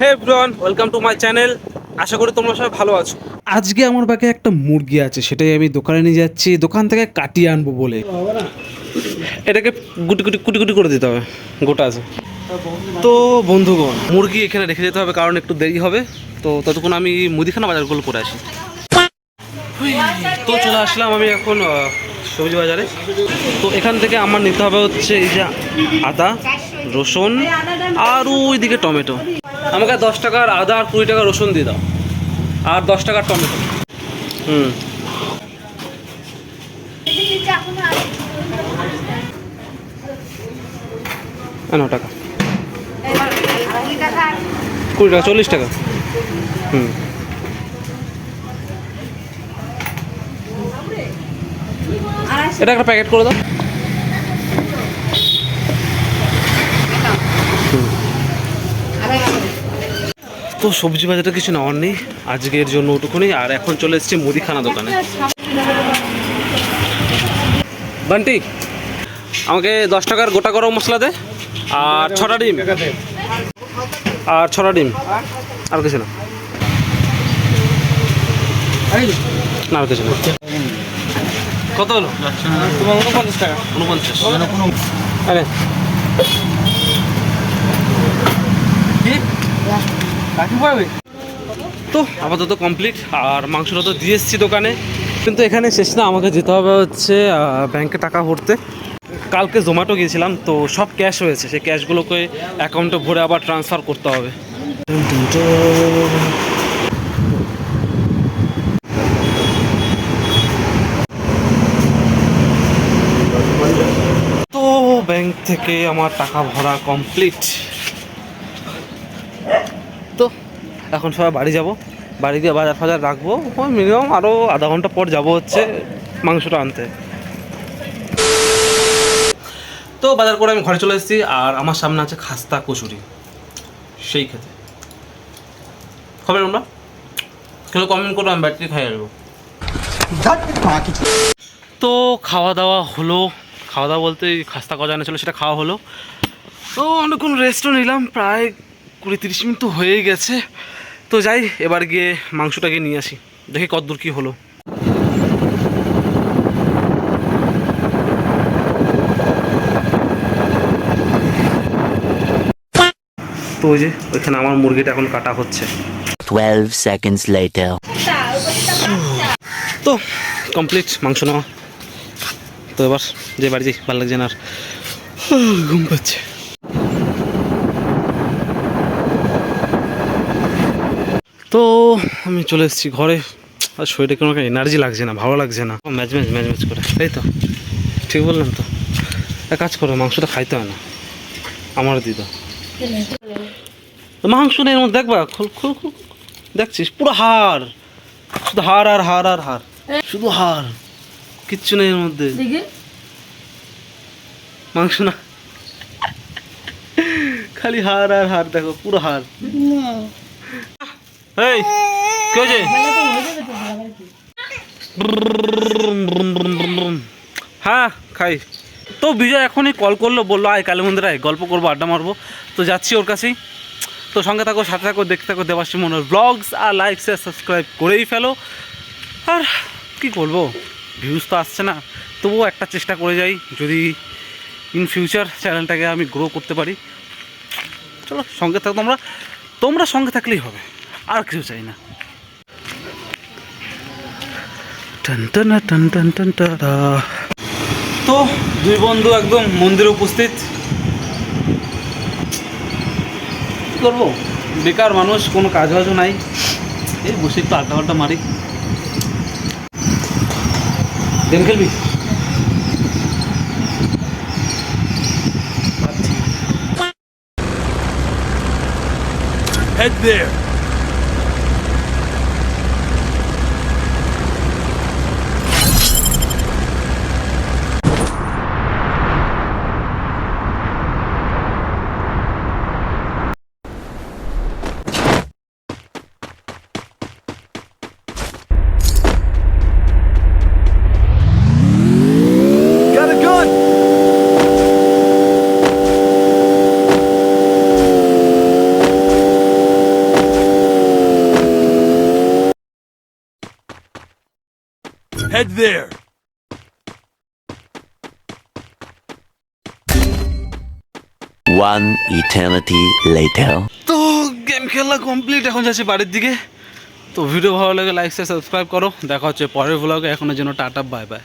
Hey everyone welcome to my channel আশা করি তোমরা সবাই ভালো আছো। আজকে আমার ব্যাগে একটা মুরগি আছে, সেটাই আমি দোকানে নিয়ে যাচ্ছি। দোকান থেকে কাটিয়ে আনব বলে। এটাকে গুটি গুটি কুটি কুটি করে দিতে হবে, গোটা আছে। তো বন্ধুগণ, মুরগি এখানে রেখে যেতে হবে, কারণ একটু দেরি হবে। তো ততক্ষণ আমি মুদিখানা বাজারগুলো করে আসি। তো চলে আসলাম আমি এখন সবজি বাজারে। তো এখান থেকে আমার নিতে হবে হচ্ছে এই যে আদা, রসুন আর ওইদিকে টমেটো। আমাকে দশ টাকার আদা আর কুড়ি টাকা রসুন দিয়ে দাও। আর দশ টাকার টমেটো। হুম। টাকা। কুড়ি টাকা, চল্লিশ টাকা। হুম। এটা একটা প্যাকেট করে দাও। তো সবজি বাজারটা কিছু নেওয়ার নেই। আজকের জন্য ওটুকুনি। আর এখন চলে এসেছি মুদিখানা দোকানে। বান্টি আমাকে দশ টাকার গোটা গরম মশলা দে। আর ছটা ডিম। আর ছটা ডিম। আর কিছু না। না আর কিছু না। কত হলো? উনপঞ্চাশ টাকা। উনপঞ্চাশ আরে। তো আপাতত কমপ্লিট আর মাংসটা তো দিয়ে এসেছি দোকানে। কিন্তু এখানে শেষ না, আমাকে যেতে হবে হচ্ছে ব্যাংকে টাকা ভরতে। কালকে জোম্যাটো গিয়েছিলাম, তো সব ক্যাশ হয়েছে। সেই ক্যাশগুলোকে অ্যাকাউন্টে ভরে আবার ট্রান্সফার করতে হবে। তো ব্যাংক থেকে আমার টাকা ভরা কমপ্লিট তো এখন সবাই বাড়ি যাব। বাড়ি দিয়ে বাজার ফাজার রাখব। মিনিমাম আরও আধা ঘণ্টা পর যাব হচ্ছে মাংসটা আনতে। তো বাজার করে আমি ঘরে চলে এসেছি আর আমার সামনে আছে খাস্তা কচুরি। সেই খেতে। খাবেন আমরা কেউ কমেন্ট করো, আমি ব্যাটারি খাই আসব। তো খাওয়া দাওয়া হলো। খাওয়া দাওয়া বলতে খাস্তা গজা ছিল, সেটা খাওয়া হলো। তো অনেকক্ষণ রেস্টও নিলাম, প্রায় কুড়ি তিরিশ মিনিট তো হয়েই গেছে। তো যাই এবার গিয়ে মাংসটাকে নিয়ে আসি। দেখি কতদূর কী হলো। তো ওই যে ওইখানে আমার মুরগিটা এখন কাটা হচ্ছে। 12 seconds later. তো কমপ্লিট মাংস নেওয়া। তো এবার যে বাড়ি যাই ভালো লাগছে না আর। ঘুম পাচ্ছে। তো আমি চলে এসেছি ঘরে। আর শরীরে কোনো এনার্জি লাগছে না ভালো লাগছে না। ম্যাচ ম্যাচ ম্যাচ ম্যাচ করে। তাই তো ঠিক বললাম তো। এক কাজ করো মাংসটা খাইতে হয় না। আমার দিদা মাংস নেই দেখবা খুল খুল খুল খুল। দেখছিস পুরো হাড়। শুধু হাড় আর হাড় আর হাড়। শুধু হাড়। কিচ্ছু নেই এর মধ্যে। মাংস না। খালি হাড় আর হাড় দেখো পুরো হাড়। এই, কে হয়েছে? হ্যাঁ খাই। তো বিজয় এখনই কল করল, বলল, আয়, কালী মন্দিরে আয়, গল্প করব, আড্ডা মারবো। তো যাচ্ছি ওর কাছেই। তো সঙ্গে থাকো, সাথে থাকো, দেখতে থাকো, দেবাশী মনোর ব্লগস আর লাইক শেয়ার সাবস্ক্রাইব করেই ফেলো। আর কি করব ভিউজ তো আসছে না, তবুও একটা চেষ্টা করে যাই, যদি ইন ফিউচার চ্যানেলটাকে আমি গ্রো করতে পারি। চলো, সঙ্গে থাকো তোমরা। তোমরা সঙ্গে থাকলেই হবে। আর কিছু চাই না। তো দুই বন্ধু একদম মন্দিরে উপস্থিত। করব? বেকার মানুষ, কোনো কাজ বাজও নাই। এই বসে একটু আড্ডা আড্ডা মারি। গেম খেলবি? Head there. Head there. One eternity later. তো গেম খেলা কমপ্লিট এখন যাচ্ছি বাড়ির দিকে তো ভিডিও ভালো লাগে লাইক সাবস্ক্রাইব করো দেখা হচ্ছে পরের ব্লগে এখনের জন্য টাটা বাই বাই